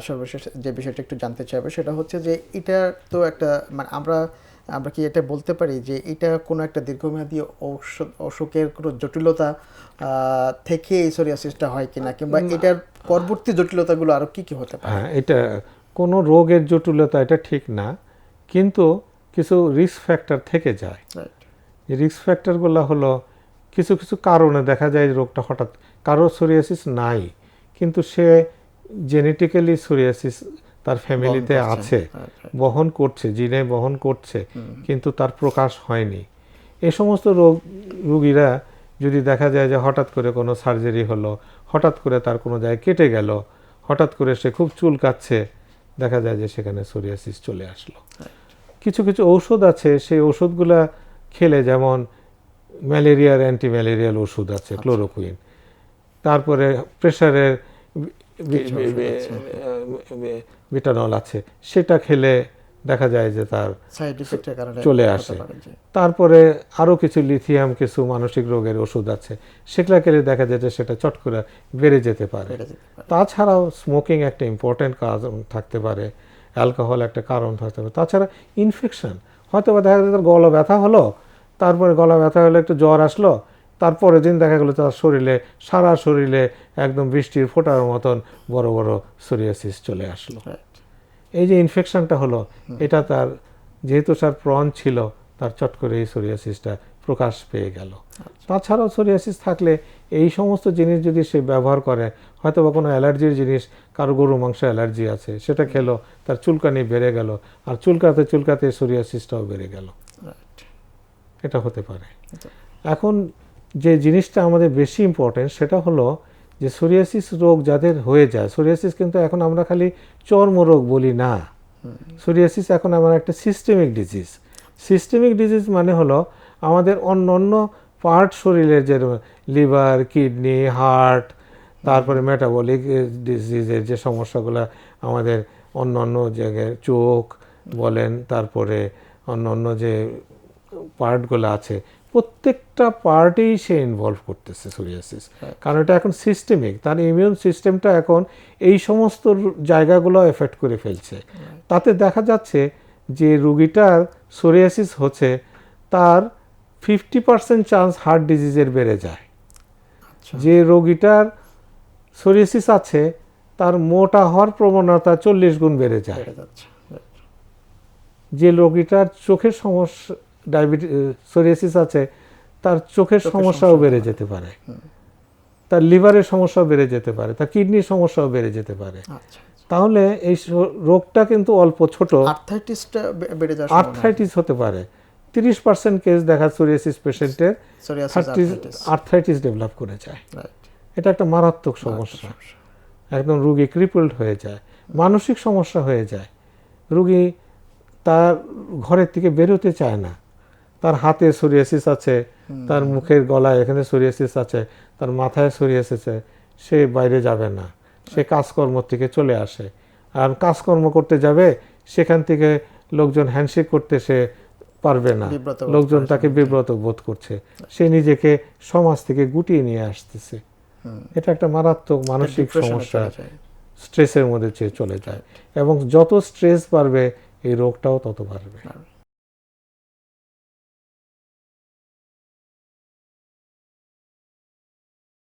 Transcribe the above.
সর্বশেষ যে বিষয়টা একটু জানতে চাইব সেটা হচ্ছে যে এটা তো একটা মানে আমরা আমরা কি এটা বলতে পারি যে এটা কোনো একটা দীর্ঘমেয়াদী ঔষধ অসুখের কোনো জটিলতা থেকে এই সোরিয়াসিসটা হয় কিনা কিংবা এটার পরবর্তী জটিলতাগুলো আরও কী কী হতে পারে হ্যাঁ এটা কোনো রোগের জটিলতা এটা ঠিক না কিন্তু কিছু রিস্ক ফ্যাক্টর থেকে যায়. যে রিস্ক ফ্যাক্টরগুলো হলো কিছু কিছু কারণে দেখা যায় রোগটা হঠাৎ কারও সোরিয়াসিস নাই কিন্তু সে জেনেটিক্যালি সোরিয়াসিস তার ফ্যামিলিতে আছে. বহন করছে জিনে বহন করছে কিন্তু তার প্রকাশ হয়নি। এ সমস্ত রোগ রুগীরা যদি দেখা যায় যে হঠাৎ করে কোনো সার্জারি হলো হঠাৎ করে তার কোনো জায়গায় কেটে গেল হঠাৎ করে সে খুব চুল কাচ্ছে দেখা যায় যে সেখানে সোরিয়াসিস চলে আসলো। কিছু কিছু ঔষধ আছে সেই ওষুধগুলা খেলে যেমন ম্যালেরিয়ার অ্যান্টি ম্যালেরিয়াল ওষুধ আছে ক্লোরোকুইন তারপরে প্রেশারের ওষুধ আছে। ভিটানল আছে সেটা খেলে দেখা যায় যে তার সাইড ইফেক্টের কারণে চলে আসে। তারপরে আরও কিছু লিথিয়াম কিছু মানসিক রোগের ওষুধ আছে সেগুলা খেলে দেখা যায় যে সেটা চট করে বেড়ে যেতে পারে বেড়ে যেতে পারে। তাছাড়াও স্মোকিং একটা ইম্পর্টেন্ট কারণ থাকতে পারে অ্যালকোহল একটা কারণ থাকতে পারে তাছাড়া ইনফেকশন হয়তো বা দেখা যায় তার গলা ব্যথা হলো তারপরে গলা ব্যথা হলে একটু জ্বর আসলো তারপরে দিন দেখা গেলো তার শরীরে সারা শরীরে একদম বৃষ্টির ফোটার মতন বড় বড় সোরিয়াসিস চলে আসলো। এই যে ইনফেকশনটা হলো এটা তার যেহেতু তার প্রন ছিল তার চট করে এই সোরিয়াসিসটা প্রকাশ পেয়ে গেল। তাছাড়াও সোরিয়াসিস থাকলে এই সমস্ত জিনিস যদি সে ব্যবহার করে হয়তো বা কোনো অ্যালার্জির জিনিস কারও গরু মাংস অ্যালার্জি আছে সেটা খেলো তার চুলকানি বেড়ে গেল আর চুলকাতে চুলকাতে সোরিয়াসিসটাও বেড়ে গেল. এটা হতে পারে। এখন যে জিনিসটা আমাদের বেশি ইম্পর্টেন্ট সেটা হলো যে সোরিয়াসিস রোগ যাদের হয়ে যায় সোরিয়াসিস কিন্তু এখন আমরা খালি চর্মরোগ বলি না। সোরিয়াসিস এখন আমার একটা সিস্টেমিক ডিজিজ সিস্টেমিক ডিজিজ মানে হলো আমাদের অন্য অন্য পার্ট শরীরের যে লিভার কিডনি হার্ট তারপরে মেটাবলিক ডিজিজের যে সমস্যাগুলো আমাদের অন্য অন্য জায়গায় চোখ বলেন, তারপরে অন্য অন্য যে পার্টগুলো আছে প্রত্যেকটা পার্টেই সে ইনভলভ করতেছে সোরিয়াসিস কারণ এটা এখন সিস্টেমিক তার ইমিউন সিস্টেমটা এখন এই সমস্ত জায়গাগুলো এফেক্ট করে ফেলছে। তাতে দেখা যাচ্ছে যে রুগীটার সোরিয়াসিস হচ্ছে তার ফিফটি পার্সেন্ট চান্স হার্ট ডিজিজের বেড়ে যায়। আচ্ছা। যে রোগীটার সোরিয়াসিস আছে তার মোটা হওয়ার প্রবণতা চল্লিশ গুণ বেড়ে যায়. যে রোগীটার চোখের সমস্যা ডায়াবেটিস সোরিয়াসিস আছে তার চোখের সমস্যাও বেড়ে যেতে পারে। তার লিভারের সমস্যাও বেড়ে যেতে পারে তার কিডনির সমস্যাও বেড়ে যেতে পারে। আচ্ছা তাহলে এই রোগটা কিন্তু অল্প ছোট। আর্থাইটিসটা বেড়ে যাওয়ার সম্ভাবনা আর্থ্রাইটিস হতে পারে। তিরিশ পার্সেন্ট কেস দেখা সোরিয়াসিস পেশেন্টের. আর্থ্রাইটিস ডেভেলপ করে যায়। এটা একটা মারাত্মক সমস্যা। একদম রুগী ক্রিপলড হয়ে যায় মানসিক সমস্যা হয়ে যায়। রুগী তার ঘরের থেকে বেরোতে চায় না। তার হাতে সোরিয়াসিস আছে তার মুখের গলায় এখানে সোরিয়াসিস আছে তার মাথায় সোরিয়াসিস আছে সে বাইরে যাবে না। সে কাজকর্ম থেকে চলে আসে। আর কাজকর্ম করতে যাবে সেখান থেকে লোকজন হ্যান্ডশেক করতে সে পারবে না। লোকজন তাকে বিব্রত বোধ করছে। সে নিজেকে সমাজ থেকে গুটিয়ে নিয়ে আসতেছে। এটা একটা মারাত্মক মানসিক সমস্যা। স্ট্রেসের মধ্যে চেয়ে চলে যায়। এবং যত স্ট্রেস বাড়বে এই রোগটাও তত বাড়বে.